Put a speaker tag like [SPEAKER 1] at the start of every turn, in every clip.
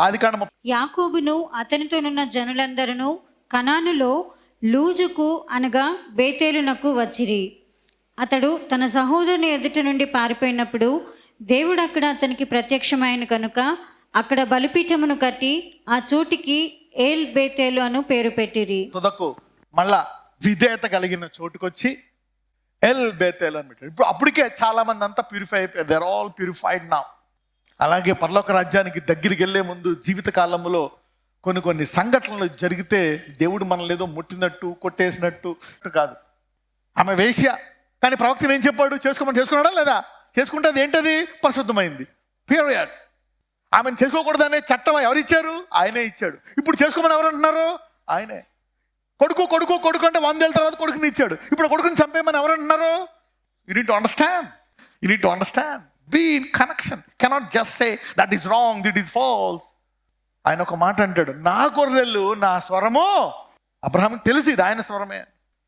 [SPEAKER 1] ఆది
[SPEAKER 2] యాకోబును అతనితోనున్న జనులందరూ కనానులో లూజుకు అనగా బేతేలునకు వచ్చిరి. అతడు తన సహోదరుని ఎదుట నుండి పారిపోయినప్పుడు దేవుడు అక్కడ అతనికి ప్రత్యక్షమైన కనుక అక్కడ బలిపీఠమును కట్టి ఆ చోటికి ఏల్ బేతేలు అను పేరు పెట్టిరి.
[SPEAKER 1] తుదకు మళ్ళా విధేయత కలిగిన చోటుకొచ్చి ఎల్ బేతేల్ అని పెట్టాడు ఇప్పుడు అప్పటికే చాలా మంది అంతా ప్యూరిఫై అయిపోయారు. దేర్ ఆల్ ప్యూరిఫైడ్ నా అలాగే పరలోక రాజ్యానికి దగ్గరికి వెళ్ళే ముందు జీవితకాలంలో కొన్ని కొన్ని సంఘటనలు జరిగితే దేవుడు మనల్ని ఏదో ముట్టినట్టు కొట్టేసినట్టు కాదు. ఆమె వేశ్య కానీ ప్రవక్తను ఏం చెప్పాడు? చేసుకోమని చేసుకున్నాడా లేదా? చేసుకుంటే అది ఏంటది? పరిశుద్ధమైంది. పీరియడ్ ఆమెను చేసుకోకూడదనే చట్టం ఎవరిచ్చారు ఆయనే ఇచ్చాడు. ఇప్పుడు చేసుకోమని ఎవరు అంటున్నారు? ఆయనే. కొడుకు కొడుకు కొడుకు అంటే వందేళ్ళ తర్వాత కొడుకుని ఇచ్చాడు. ఇప్పుడు కొడుకుని చంపేయమని ఎవరు అంటున్నారు? You need to understand you need to understand be in connection cannot just say that is wrong that is false ఆయన ఒక మాట అంటాడు నా గొర్రెలు నా స్వరము. అబ్రహాంకి తెలిసి ఇది ఆయన స్వరమే.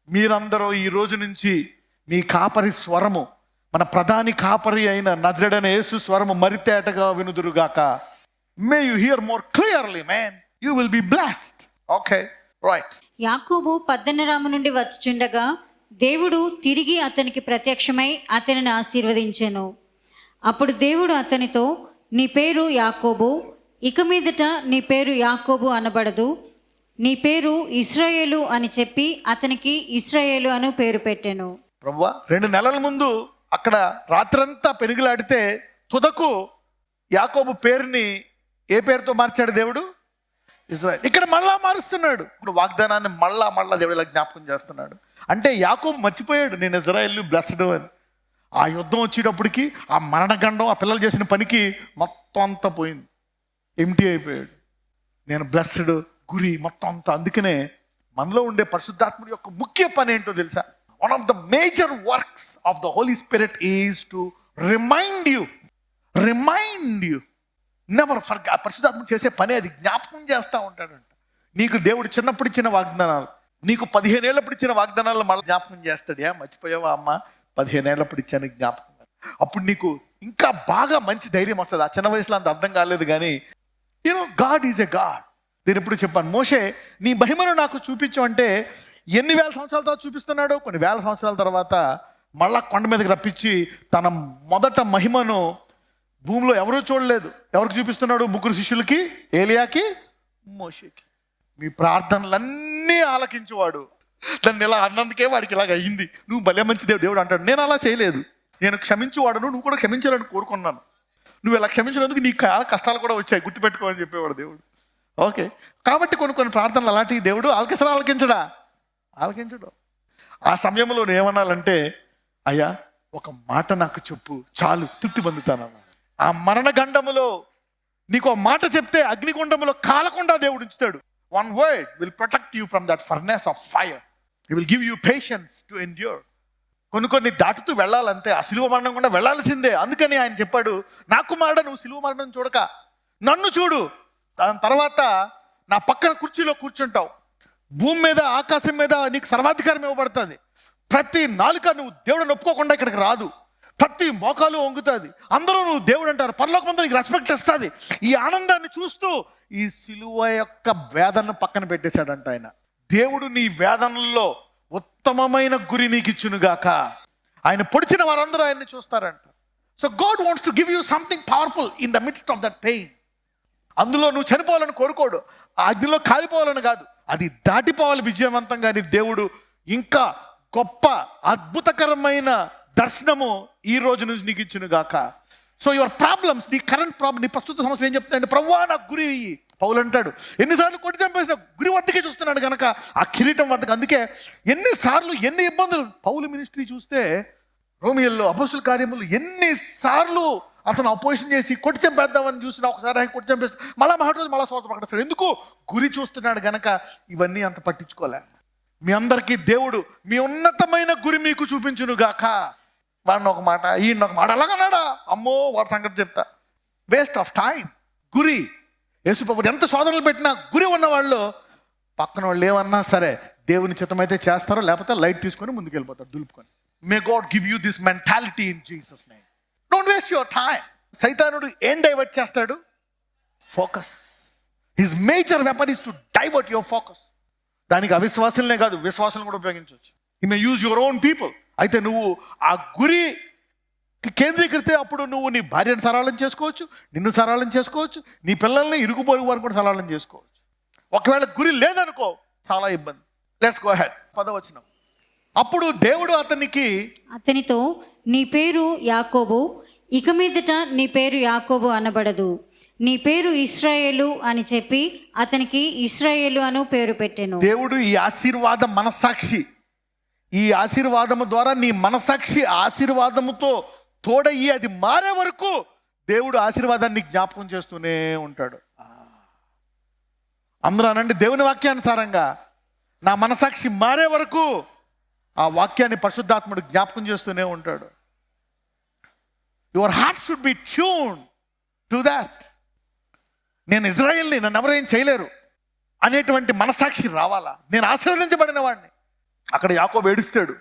[SPEAKER 1] మీరందరూ ఈ రోజు నుంచి మీ కాపరి స్వరము మన ప్రధాని కాపరి అయిన నజరడన యేసు స్వరము మరితేటగా వినుదురుగాక. May you hear more clearly man you will be blessed okay right
[SPEAKER 2] యాకోబు పద్దనరాము నుండి వచ్చుచుండగా దేవుడు తిరిగి అతనికి ప్రత్యక్షమై అతనిని ఆశీర్వదించెను. అప్పుడు దేవుడు అతనితో నీ పేరు యాకోబు ఇక మీదట నీ పేరు యాకోబు అనబడదు. నీ పేరు ఇస్రాయేలు అని చెప్పి అతనికి ఇస్రాయేలు అను పేరు పెట్టాను.
[SPEAKER 1] ప్రభువా రెండు నెలల ముందు అక్కడ రాత్రంతా పెనుగులాడితే తుదకు యాకోబు పేరుని ఏ పేరుతో మార్చాడు దేవుడు? ఇజ్రాయల్. ఇక్కడ మళ్ళా మారుస్తున్నాడు. ఇప్పుడు వాగ్దానాన్ని మళ్ళా మళ్ళా దేవుడు ఇలా జ్ఞాపకం చేస్తున్నాడు. అంటే యాకోబు మర్చిపోయాడు నేను ఇజ్రాయల్ బ్లెస్డ్ అని. ఆ యుద్ధం వచ్చేటప్పటికి ఆ మరణగండం ఆ పిల్లలు చేసిన పనికి మొత్తం అంతా పోయింది. ఎంటీ అయిపోయాడు. నేను బ్లెస్డ్ గురి మొత్తం అంతా. అందుకనే మనలో ఉండే పరిశుద్ధాత్ముడి యొక్క ముఖ్య పని ఏంటో తెలుసా? One of the major works of the Holy Spirit is to remind you remind you never for పరిశుద్ధాత్మ చేసే పని అది. జ్ఞాపకం చేస్తూ ఉంటాడంట. నీకు దేవుడు చిన్నప్పుడు ఇచ్చిన వాగ్దానాలు నీకు పదిహేనేళ్ళప్పుడు ఇచ్చిన వాగ్దానాలు మళ్ళీ జ్ఞాపకం చేస్తాడు. ఏ మర్చిపోయావా అమ్మ? పదిహేనేళ్ళప్పుడు ఇచ్చాను జ్ఞాపకం. అప్పుడు నీకు ఇంకా బాగా మంచి ధైర్యం వస్తుంది. ఆ చిన్న వయసులో అంత అర్థం కాలేదు కానీ you know God is a God నేను ఎప్పుడు చెప్పాను మోషే నీ మహిమను నాకు చూపించు అంటే ఎన్ని వేల సంవత్సరాల తర్వాత చూపిస్తున్నాడు కొన్ని వేల సంవత్సరాల తర్వాత మళ్ళా కొండ మీదకి రప్పించి తన మొదట మహిమను భూమిలో ఎవరూ చూడలేదు. ఎవరికి చూపిస్తున్నాడు? ముగ్గురు శిష్యులకి ఏలియాకి మోషేకి. మీ ప్రార్థనలన్నీ ఆలకించువాడు. నన్ను ఇలా అన్నందుకే వాడికి ఇలాగ అయ్యింది. నువ్వు భలే మంచి దేవుడు దేవుడు అంటాడు. నేను అలా చేయలేదు. నేను క్షమించువాడును నువ్వు కూడా క్షమించాలని కోరుకున్నాను. నువ్వు ఇలా క్షమించినందుకు నీకు చాలా కష్టాలు కూడా వచ్చాయి. గుర్తుపెట్టుకోమని చెప్పేవాడు దేవుడు. ఓకే. కాబట్టి కొన్ని కొన్ని ప్రార్థనలు అలాంటివి దేవుడు ఆలకిసరా ఆలకించడా? ఆలకించడు. ఆ సమయంలో ఏమనాలంటే అయ్యా ఒక మాట నాకు చెప్పు చాలు తృప్తి పొందుతానమ్మా ఆ మరణ గండములో నీకు ఆ మాట చెప్తే అగ్నిగుండంలో కాలకుండా దేవుడు ఉంచుతాడు. One word will protect you from that furnace of fire he will give you patience to endure కొన్ని కొన్ని దాటుతూ వెళ్ళాలంతే. ఆ సిలువ మరణం కూడా వెళ్ళాల్సిందే. అందుకని ఆయన చెప్పాడు నా కుమారుడు నువ్వు సిలువ మరణం చూడక. నన్ను చూడు. దాని తర్వాత నా పక్కన కుర్చీలో కూర్చుంటావు. భూమి మీద ఆకాశం మీద నీకు సర్వాధికారం ఇవ్వబడుతుంది. ప్రతి నాలుక నువ్వు దేవుడిని ఒప్పుకోకుండా ఇక్కడికి రాదు. ప్రతి మోకాలు వంగుతుంది. అందరూ నువ్వు దేవుడు అంటారు. పరలోకమంతా నీకు రెస్పెక్ట్ ఇస్తుంది. ఈ ఆనందాన్ని చూస్తూ ఈ సిలువ యొక్క వేదనను పక్కన పెట్టేశాడంట ఆయన. దేవుడు నీ వేదనల్లో ఉత్తమమైన గురి నీకు ఇచ్చునుగాక ఆయన పొడిచిన వారందరూ ఆయన్ని చూస్తారంట. So God wants to give you something powerful in the midst of that pain అందులో నువ్వు చనిపోవాలని కోరుకోడు. ఆ అగ్నిలో కాలిపోవాలని కాదు. అది దాటిపోవాలి విజయవంతంగా నీ దేవుడు ఇంకా గొప్ప అద్భుతకరమైన దర్శనము ఈ రోజు నుంచి నీకు ఇచ్చునుగాక సో యువర్ ప్రాబ్లమ్స్ నీ కరెంట్ ప్రాబ్లం నీ ప్రస్తుత సమస్య ఏం చెప్తాయంటే ప్రవ్వా నాకు గురి పౌలు అంటాడు ఎన్నిసార్లు కొట్టి చంపేసిన గురి వద్దకే చూస్తున్నాడు కనుక ఆ కిరీటం వద్దకు. అందుకే ఎన్నిసార్లు ఎన్ని ఇబ్బందులు. పౌలు మినిస్ట్రీ చూస్తే రోమియల్లో అపస్తుల కార్యములు ఎన్నిసార్లు అతను అపోజిషన్ చేసి కొట్టి చంపేద్దామని చూసిన ఒకసారి ఆయన కొట్టి చంపేస్తాడు మళ్ళా రోజు మళ్ళా సోత ప్రకటిస్తాడు ఎందుకు? గురి చూస్తున్నాడు గనక ఇవన్నీ అంత పట్టించుకోలే. మీ అందరికీ దేవుడు మీ ఉన్నతమైన గురి మీకు చూపించును గాక వాడిని ఒక మాట ఈయన ఒక మాట అలాగన్నాడా అమ్మో వాడి సంగతి చెప్తా. వేస్ట్ ఆఫ్ టైం గురి. యేసుప్రభు ఎంత శోధనలు పెట్టినా గురి ఉన్న వాళ్ళు పక్కన వాళ్ళు ఏమన్నా సరే దేవుని చిత్తమైతే చేస్తారో లేకపోతే లైట్ తీసుకొని ముందుకు వెళ్ళిపోతారు దులుపుకొని. May God give you this mentality in Jesus name don't waste your time సైతానుడు ఏం డైవర్ట్ చేస్తాడు? Focus his major weapon is to divert your focus దానికి అవిశ్వాసులనే కాదు విశ్వాసం కూడా ఉపయోగించవచ్చు. You may use your own people అయితే నువ్వు ఆ గురి కేంద్రీకరితే అప్పుడు నువ్వు నీ భార్యను సరళం చేసుకోవచ్చు నిన్ను సరళం చేసుకోవచ్చు నీ పిల్లల్ని ఇరుగు పొరుగు వారిని కూడా సరళం చేసుకోవచ్చు. ఒకవేళ గురి లేదనుకో చాలా ఇబ్బంది. లెట్స్ గో హెడ్ పదవచనం. అప్పుడు దేవుడు అతనికి
[SPEAKER 2] అతనితో నీ పేరు యాకోబు ఇక మీదట నీ పేరు యాకోబు అనబడదు. నీ పేరు ఇస్రాయేలు అని చెప్పి అతనికి ఇస్రాయేలు అను పేరు పెట్టెను.
[SPEAKER 1] దేవుడు ఈ ఆశీర్వాద మనసాక్షి ఈ ఆశీర్వాదము ద్వారా నీ మనసాక్షి ఆశీర్వాదముతో తోడయ్యి అది మారే వరకు దేవుడు ఆశీర్వాదాన్ని జ్ఞాపకం చేస్తూనే ఉంటాడు. అందరూ అనండి దేవుని వాక్యానుసారంగా నా మనసాక్షి మారే వరకు ఆ వాక్యాన్ని పరిశుద్ధాత్ముడు జ్ఞాపకం చేస్తూనే ఉంటాడు. Your heart should be tune to that నేను ఇజ్రాయెల్ని నన్ను ఎవరేం చేయలేరు అనేటువంటి మనసాక్షి రావాలా? నేను ఆశీర్వదించబడిన వాడిని. అక్కడ యాకోబు ఏడుస్తాడు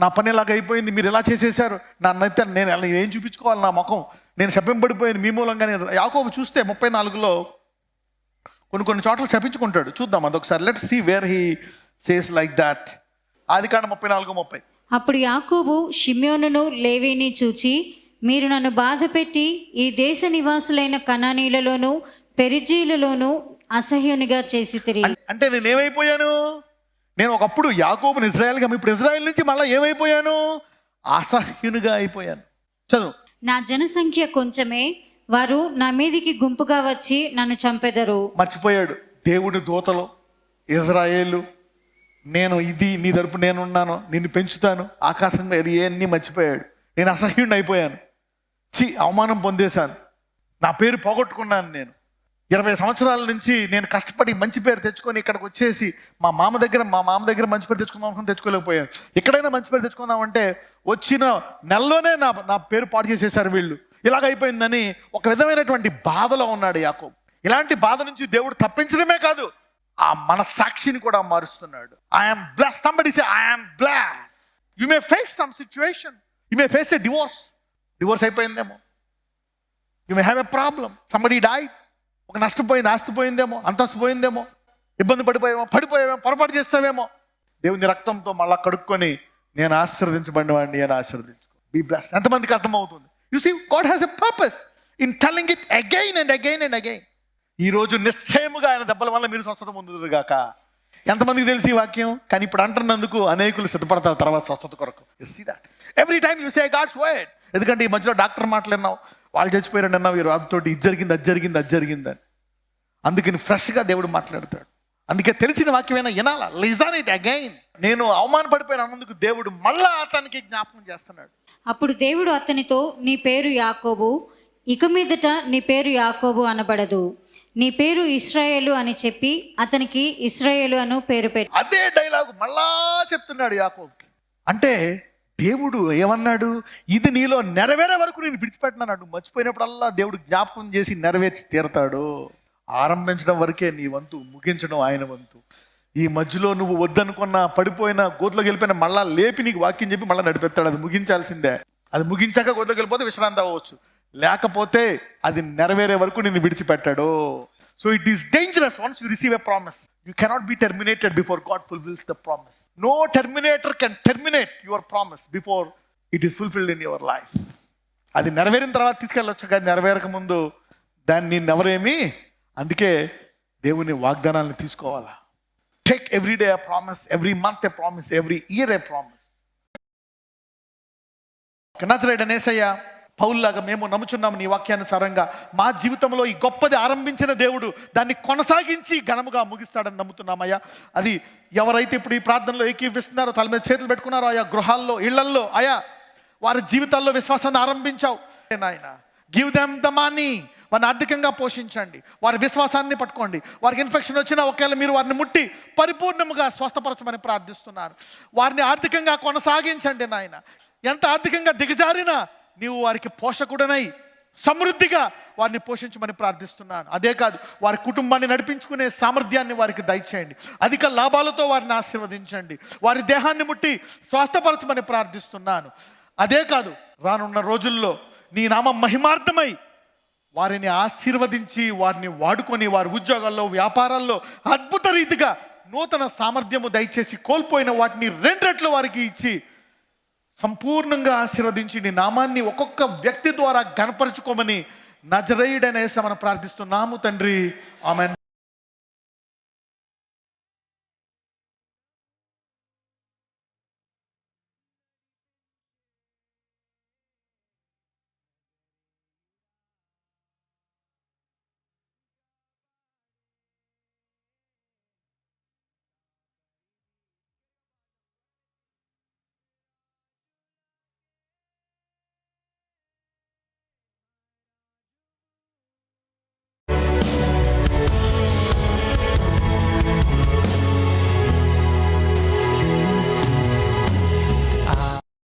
[SPEAKER 1] నా- పని ఇలాగ అయిపోయింది? మీరు ఎలా చేసేసారు నా నైతే నేను ఎలా ఏం చూపించుకోవాలి నా ముఖం? నేను శపింపడిపోయింది మీ మూలంగానే. యాకోబు చూస్తే ముప్పై నాలుగులో కొన్ని కొన్ని చోట్ల శపించుకుంటాడు. చూద్దాం అదొకసారి. Let see where he says like that ఆది కాండ ముప్పై నాలుగు ముప్పై.
[SPEAKER 2] అప్పుడు యాకోబు షిమ్యోనును లేవీని చూచి మీరు నన్ను బాధపెట్టి ఈ దేశ నివాసులైన కనానీలలోను పెరిజీలలోను అసహ్యునిగా చేసి తిరిగి
[SPEAKER 1] అంటే నేను ఏమైపోయాను నేను ఒకప్పుడు యాకోబుని ఇజ్రాయెల్గా ఇప్పుడు ఇజ్రాయెల్ నుంచి మళ్ళీ ఏమైపోయాను? అసహ్యునిగా అయిపోయాను. చదువు.
[SPEAKER 2] నా జనసంఖ్య కొంచెమే వారు నా మీదికి గుంపుగా వచ్చి నన్ను చంపెదరు.
[SPEAKER 1] మర్చిపోయాడు. దేవుడి దూతలు ఇజ్రాయేలు నేను ఇది నీ తరపు నేనున్నాను నిన్ను పెంచుతాను. ఆకాశం మీద ఇవన్నీ మర్చిపోయాడు. నేను అసహ్యుడిని అయిపోయాను. చి అవమానం పొందేశాను. నా పేరు పోగొట్టుకున్నాను నేను. ఇరవై సంవత్సరాల నుంచి నేను కష్టపడి మంచి పేరు తెచ్చుకొని ఇక్కడికి వచ్చేసి మా మామ దగ్గర మా మామ దగ్గర మంచి పేరు తెచ్చుకుందాం అనుకుని తెచ్చుకోలేకపోయాను. ఎక్కడైనా మంచి పేరు తెచ్చుకుందామంటే వచ్చిన నెలలోనే నా నా పేరు పాటు చేసేసారు వీళ్ళు. ఇలాగ అయిపోయిందని ఒక విధమైనటువంటి బాధలో ఉన్నాడు యాకోబ్. ఇలాంటి బాధ నుంచి దేవుడు తప్పించడమే కాదు ఆ మన సాక్షిని కూడా మారుస్తున్నాడు. I'm blessed somebody say I'm blessed you may face some situation you may face a divorce divorce అయిపోయిందేమో. You may have a problem somebody died ఒక నష్టపోయింది ఆస్తి పోయిందేమో అంతస్తు పోయిందేమో ఇబ్బంది పడిపోయామో పడిపోయామేమో పొరపాటు చేస్తావేమో దేవుని రక్తంతో మళ్ళా కడుక్కొని నేను ఆశీర్వదించబడిన వాడిని నేను ఆశీర్వదించుకో. బీ బ్లాస్ ఎంతమందికి అర్థమవుతుంది? You see God has a purpose in telling it again and again and again ఈ రోజు నిశ్చయముగా ఆయన దెబ్బల వల్ల మీరు స్వస్థత పొందుదురు కాక ఎంతమందికి తెలిసి ఈ వాక్యం? కానీ ఇప్పుడు అంటున్నందుకు అనేకులు సిద్ధపడతారు తర్వాత స్వస్థత కొరకు. See that every time you say God's word ఎందుకంటే ఈ మధ్యలో డాక్టర్ మాట్లాడినావు వాళ్ళు చచ్చిపోయారండి అన్నావు ఈ రాబుతోటి ఇది జరిగింది అది జరిగింది అది జరిగింది అని. అందుకని ఫ్రెష్గా దేవుడు మాట్లాడతాడు. అందుకే తెలిసిన వాక్యమైనా వినాలా? లిజన్ ఇట్ అగైన్ నేను అవమానపడిపోయిన అన్నందుకు దేవుడు మళ్ళా అతనికి జ్ఞాపకం చేస్తున్నాడు.
[SPEAKER 2] అప్పుడు దేవుడు అతనితో నీ పేరు యాకోబు ఇక మీదట నీ పేరు యాకోబు అనబడదు. నీ పేరు ఇస్రాయేలు అని చెప్పి అతనికి ఇస్రాయేలు అను పేరు పెట్టి
[SPEAKER 1] అదే డైలాగ్ మళ్ళా చెప్తున్నాడు యాకోబ్కి. అంటే దేవుడు ఏమన్నాడు? ఇది నీలో నెరవేరే వరకు నేను విడిచిపెట్టినాడు మర్చిపోయినప్పుడల్లా దేవుడు జ్ఞాపకం చేసి నెరవేర్చి తీరతాడు. ఆరంభించడం వరకే నీ వంతు ముగించడం ఆయన వంతు. ఈ మధ్యలో నువ్వు వద్దనుకున్న పడిపోయిన గోతులోకి వెళ్ళిపోయిన మళ్ళా లేపి నీకు వాక్యం చెప్పి మళ్ళీ నడిపెత్తాడు. అది ముగించాల్సిందే. అది ముగించాక గోతులోకి వెళ్ళిపోతే విశ్రాంతి అవ్వచ్చు. లేకపోతే అది నెరవేరే వరకు నిన్ను విడిచిపెట్టాడు. So it is dangerous once you receive a promise you cannot be terminated before God fulfils the promise no terminator can terminate your promise before it is fulfilled in your life అది నెరవేరిన తర్వాత తీసుకెళ్ళొచ్చు కానీ నెరవేరక ముందు దాన్ని నేను ఎవరేమి అందుకే దేవుని వాగ్దానాలను తీసుకోవాలా. Take every day a promise every month a promise every year a promise నజరేడ్ అనేసయ్య పౌల్లాగా మేము నమ్ముచున్నాము నీ వాక్యానుసారంగా. మా జీవితంలో ఈ గొప్పది ఆరంభించిన దేవుడు దాన్ని కొనసాగించి ఘనముగా ముగిస్తాడని నమ్ముతున్నామయ్యా అది ఎవరైతే ఇప్పుడు ఈ ప్రార్థనలో ఏకీవిస్తున్నారో తల మీద చేతులు పెట్టుకున్నారో ఆయా గృహాల్లో ఇళ్ళల్లో ఆయా వారి జీవితాల్లో విశ్వాసాన్ని ఆరంభించావు. నాయన గివ్ దెమ్ ద మనీ వారిని ఆర్థికంగా పోషించండి. వారి విశ్వాసాన్ని పట్టుకోండి. వారికి ఇన్ఫెక్షన్ వచ్చినా ఒకవేళ మీరు వారిని ముట్టి పరిపూర్ణముగా స్వస్థపరచమని ప్రార్థిస్తున్నాను వారిని ఆర్థికంగా కొనసాగించండి నాయన. ఎంత ఆర్థికంగా దిగజారినా నీవు వారికి పోషకుడనై సమృద్ధిగా వారిని పోషించమని ప్రార్థిస్తున్నాను. అదే కాదు వారి కుటుంబాన్ని నడిపించుకునే సామర్థ్యాన్ని వారికి దయచేయండి. అధిక లాభాలతో వారిని ఆశీర్వదించండి. వారి దేహాన్ని ముట్టి స్వస్థపరచమని ప్రార్థిస్తున్నాను. అదే కాదు రానున్న రోజుల్లో నీ నామం మహిమార్థమై వారిని ఆశీర్వదించి వారిని వాడుకొని వారి ఉద్యోగాల్లో వ్యాపారాల్లో అద్భుత రీతిగా నూతన సామర్థ్యము దయచేసి కోల్పోయిన వాటిని రెండ్రెట్లు వారికి ఇచ్చి సంపూర్ణంగా ఆశీర్వదించి నీ నామాన్ని ఒక్కొక్క వ్యక్తి ద్వారా గనపరుచుకోమని నజరేయుడనేసి మనం ప్రార్థిస్తున్నాము తండ్రి. ఆమె